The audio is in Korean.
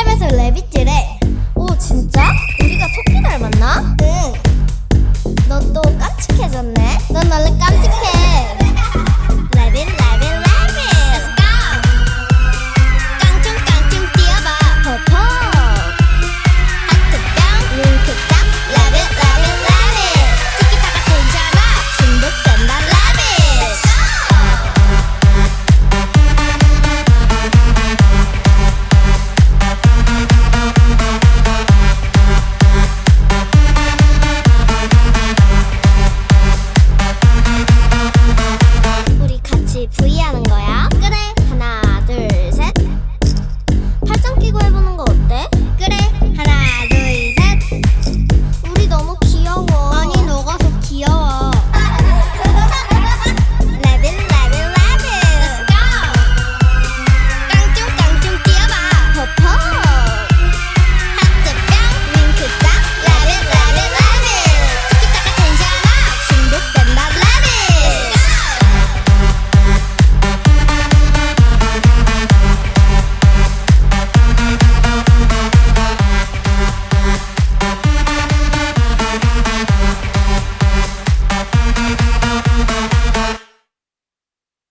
닮아서 레빗지래. 오 진짜? 우리가 토끼 닮았나? 응. 너또 깜찍해졌네. 넌 원래 깜찍해. 우리 같이 V하는